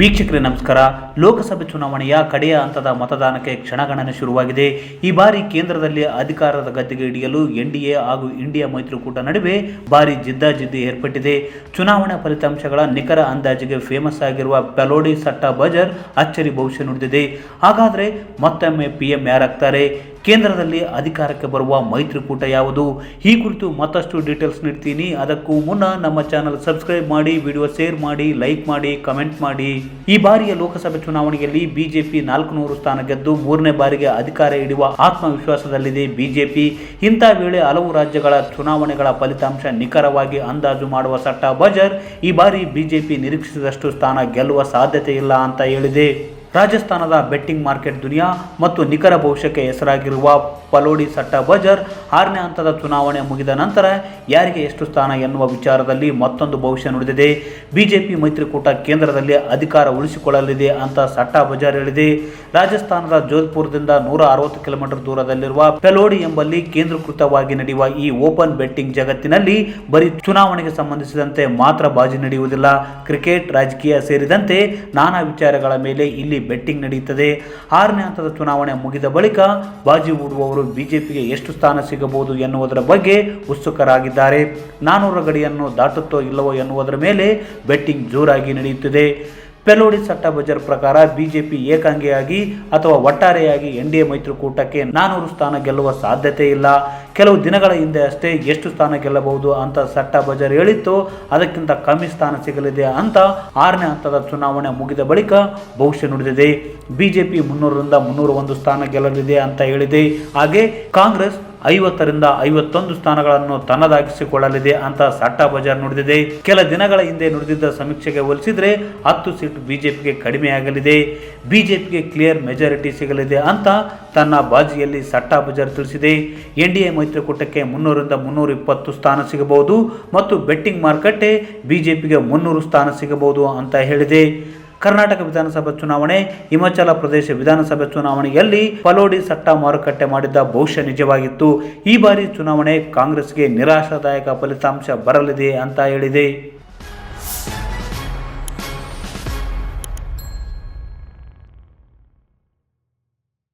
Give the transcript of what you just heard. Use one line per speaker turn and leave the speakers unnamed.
ವೀಕ್ಷಕರೇ, ನಮಸ್ಕಾರ. ಲೋಕಸಭೆ ಚುನಾವಣೆಯ ಕಡೆಯ ಹಂತದ ಮತದಾನಕ್ಕೆ ಕ್ಷಣಗಣನೆ ಶುರುವಾಗಿದೆ. ಈ ಬಾರಿ ಕೇಂದ್ರದಲ್ಲಿ ಅಧಿಕಾರದ ಗದ್ದೆಗೆ ಹಿಡಿಯಲು ಎನ್ಡಿಎ ಹಾಗೂ ಇಂಡಿಯಾ ಮೈತ್ರಿಕೂಟ ನಡುವೆ ಭಾರಿ ಜಿದ್ದಾಜಿದ್ದಿ ಏರ್ಪಟ್ಟಿದೆ. ಚುನಾವಣಾ ಫಲಿತಾಂಶಗಳ ನಿಖರ ಅಂದಾಜಿಗೆ ಫೇಮಸ್ ಆಗಿರುವ ಪೆಲೋಡಿ ಸಟ್ಟ ಬಜರ್ ಅಚ್ಚರಿ ಭವಿಷ್ಯ ನುಡಿದಿದೆ. ಹಾಗಾದರೆ ಮತ್ತೊಮ್ಮೆ ಪಿಎಂ ಯಾರಾಗ್ತಾರೆ? ಕೇಂದ್ರದಲ್ಲಿ ಅಧಿಕಾರಕ್ಕೆ ಬರುವ ಮೈತ್ರಿಕೂಟ ಯಾವುದು? ಈ ಕುರಿತು ಮತ್ತಷ್ಟು ಡೀಟೇಲ್ಸ್ ನೀಡ್ತೀನಿ. ಅದಕ್ಕೂ ಮುನ್ನ ನಮ್ಮ ಚಾನಲ್ ಸಬ್ಸ್ಕ್ರೈಬ್ ಮಾಡಿ ವಿಡಿಯೋ ಶೇರ್ ಮಾಡಿ ಲೈಕ್ ಮಾಡಿ ಕಮೆಂಟ್ ಮಾಡಿ. ಈ ಬಾರಿಯ ಲೋಕಸಭೆ ಚುನಾವಣೆಯಲ್ಲಿ ಬಿಜೆಪಿ ನಾಲ್ಕು ನೂರು ಸ್ಥಾನ ಗೆದ್ದು ಮೂರನೇ ಬಾರಿಗೆ ಅಧಿಕಾರ ಹಿಡಿಯುವ ಆತ್ಮವಿಶ್ವಾಸದಲ್ಲಿದೆ ಬಿಜೆಪಿ. ಇಂಥ ವೇಳೆ ಹಲವು ರಾಜ್ಯಗಳ ಚುನಾವಣೆಗಳ ಫಲಿತಾಂಶ ನಿಖರವಾಗಿ ಅಂದಾಜು ಮಾಡುವ ಸಟ್ಟ ಬಜರ್ ಈ ಬಾರಿ ಬಿಜೆಪಿ ನಿರೀಕ್ಷಿಸಿದಷ್ಟು ಸ್ಥಾನ ಗೆಲ್ಲುವ ಸಾಧ್ಯತೆ ಇಲ್ಲ ಅಂತ ಹೇಳಿದೆ. ರಾಜಸ್ಥಾನದ ಬೆಟ್ಟಿಂಗ್ ಮಾರ್ಕೆಟ್ ದುನಿಯಾ ಮತ್ತು ನಿಖರ ಭವಿಷ್ಯಕ್ಕೆ ಹೆಸರಾಗಿರುವ ಪಲೋಡಿ ಸಟ್ಟ ಬಜರ್ ಆರನೇ ಹಂತದ ಚುನಾವಣೆ ಮುಗಿದ ನಂತರ ಯಾರಿಗೆ ಎಷ್ಟು ಸ್ಥಾನ ಎನ್ನುವ ವಿಚಾರದಲ್ಲಿ ಮತ್ತೊಂದು ಭವಿಷ್ಯ ನುಡಿದಿದೆ. ಬಿಜೆಪಿ ಮೈತ್ರಿಕೂಟ ಕೇಂದ್ರದಲ್ಲಿ ಅಧಿಕಾರ ಉಳಿಸಿಕೊಳ್ಳಲಿದೆ ಅಂತ ಸಟ್ಟ ಬಜಾರ್ ಹೇಳಿದೆ. ರಾಜಸ್ಥಾನದ ಜೋಧ್ಪುರದಿಂದ ನೂರ ಅರವತ್ತು ಕಿಲೋಮೀಟರ್ ದೂರದಲ್ಲಿರುವ ಪೆಲೋಡಿ ಎಂಬಲ್ಲಿ ಕೇಂದ್ರೀಕೃತವಾಗಿ ನಡೆಯುವ ಈ ಓಪನ್ ಬೆಟ್ಟಿಂಗ್ ಜಗತ್ತಿನಲ್ಲಿ ಬರೀ ಚುನಾವಣೆಗೆ ಸಂಬಂಧಿಸಿದಂತೆ ಮಾತ್ರ ಬಾಜಿ ನಡೆಯುವುದಿಲ್ಲ. ಕ್ರಿಕೆಟ್, ರಾಜಕೀಯ ಸೇರಿದಂತೆ ನಾನಾ ವಿಚಾರಗಳ ಮೇಲೆ ಇಲ್ಲಿ ಬೆಟ್ಟಿಂಗ್ ನಡೆಯುತ್ತದೆ. ಆರನೇ ಹಂತದ ಚುನಾವಣೆ ಮುಗಿದ ಬಳಿಕ ಬಾಜಿ ಹೂಡುವವರು ಬಿಜೆಪಿಗೆ ಎಷ್ಟು ಸ್ಥಾನ ಸಿಗಬಹುದು ಎನ್ನುವುದರ ಬಗ್ಗೆ ಉತ್ಸುಕರಾಗಿದ್ದಾರೆ. ನಾನೂರ ಗಡಿಯನ್ನು ದಾಟುತ್ತೋ ಇಲ್ಲವೋ ಎನ್ನುವುದರ ಮೇಲೆ ಬೆಟ್ಟಿಂಗ್ ಜೋರಾಗಿ ನಡೆಯುತ್ತಿದೆ. ಪೆಲೋಡಿ ಸಟ್ಟ ಪ್ರಕಾರ ಬಿಜೆಪಿ ಏಕಾಂಗಿಯಾಗಿ ಅಥವಾ ಒಟ್ಟಾರೆಯಾಗಿ ಎನ್ ಡಿ ಎ ಮೈತ್ರಿಕೂಟಕ್ಕೆ ನಾನೂರು ಸ್ಥಾನ ಗೆಲ್ಲುವ ಸಾಧ್ಯತೆ ಇಲ್ಲ. ಕೆಲವು ದಿನಗಳ ಹಿಂದೆ ಅಷ್ಟೇ ಎಷ್ಟು ಸ್ಥಾನ ಗೆಲ್ಲಬಹುದು ಅಂತ ಸಟ್ಟ ಹೇಳಿತ್ತು. ಅದಕ್ಕಿಂತ ಕಮ್ಮಿ ಸ್ಥಾನ ಸಿಗಲಿದೆ ಅಂತ ಆರನೇ ಹಂತದ ಚುನಾವಣೆ ಮುಗಿದ ಬಳಿಕ ಭವಿಷ್ಯ ನುಡಿದಿದೆ. ಬಿಜೆಪಿ ಮುನ್ನೂರರಿಂದ ಮುನ್ನೂರ ಒಂದು ಸ್ಥಾನ ಗೆಲ್ಲಲಿದೆ ಅಂತ ಹೇಳಿದೆ. ಹಾಗೆ ಕಾಂಗ್ರೆಸ್ ಐವತ್ತರಿಂದ ಐವತ್ತೊಂದು ಸ್ಥಾನಗಳನ್ನು ತನ್ನದಾಗಿಸಿಕೊಳ್ಳಲಿದೆ ಅಂತ ಸಟ್ಟ ಬಜಾರ್ ನುಡಿದಿದೆ. ಕೆಲ ದಿನಗಳ ಹಿಂದೆ ನುಡಿದಿದ್ದ ಸಮೀಕ್ಷೆಗೆ ಹೋಲಿಸಿದ್ರೆ ಹತ್ತು ಸೀಟ್ ಬಿಜೆಪಿಗೆ ಕಡಿಮೆಯಾಗಲಿದೆ. ಬಿಜೆಪಿಗೆ ಕ್ಲಿಯರ್ ಮೆಜಾರಿಟಿ ಸಿಗಲಿದೆ ಅಂತ ತನ್ನ ಬಾಜಿಯಲ್ಲಿ ಸಟ್ಟಾ ಬಜಾರ್ ತಿಳಿಸಿದೆ. ಎನ್ ಡಿ ಎ ಮೈತ್ರಿಕೂಟಕ್ಕೆ ಮುನ್ನೂರಿಂದ ಮುನ್ನೂರ ಇಪ್ಪತ್ತು ಸ್ಥಾನ ಸಿಗಬಹುದು ಮತ್ತು ಬೆಟ್ಟಿಂಗ್ ಮಾರುಕಟ್ಟೆ ಬಿಜೆಪಿಗೆ ಮುನ್ನೂರು ಸ್ಥಾನ ಸಿಗಬಹುದು ಅಂತ ಹೇಳಿದೆ. ಕರ್ನಾಟಕ ವಿಧಾನಸಭೆ ಚುನಾವಣೆ, ಹಿಮಾಚಲ ಪ್ರದೇಶ ವಿಧಾನಸಭೆ ಚುನಾವಣೆಯಲ್ಲಿ ಪಲೋಡಿ ಸಟ್ಟ ಮಾರುಕಟ್ಟೆ ಮಾಡಿದ್ದ ಭವಿಷ್ಯ ನಿಜವಾಗಿತ್ತು. ಈ ಬಾರಿ ಚುನಾವಣೆ ಕಾಂಗ್ರೆಸ್ಗೆ ನಿರಾಶಾದಾಯಕ ಫಲಿತಾಂಶ ಬರಲಿದೆ ಅಂತ ಹೇಳಿದೆ.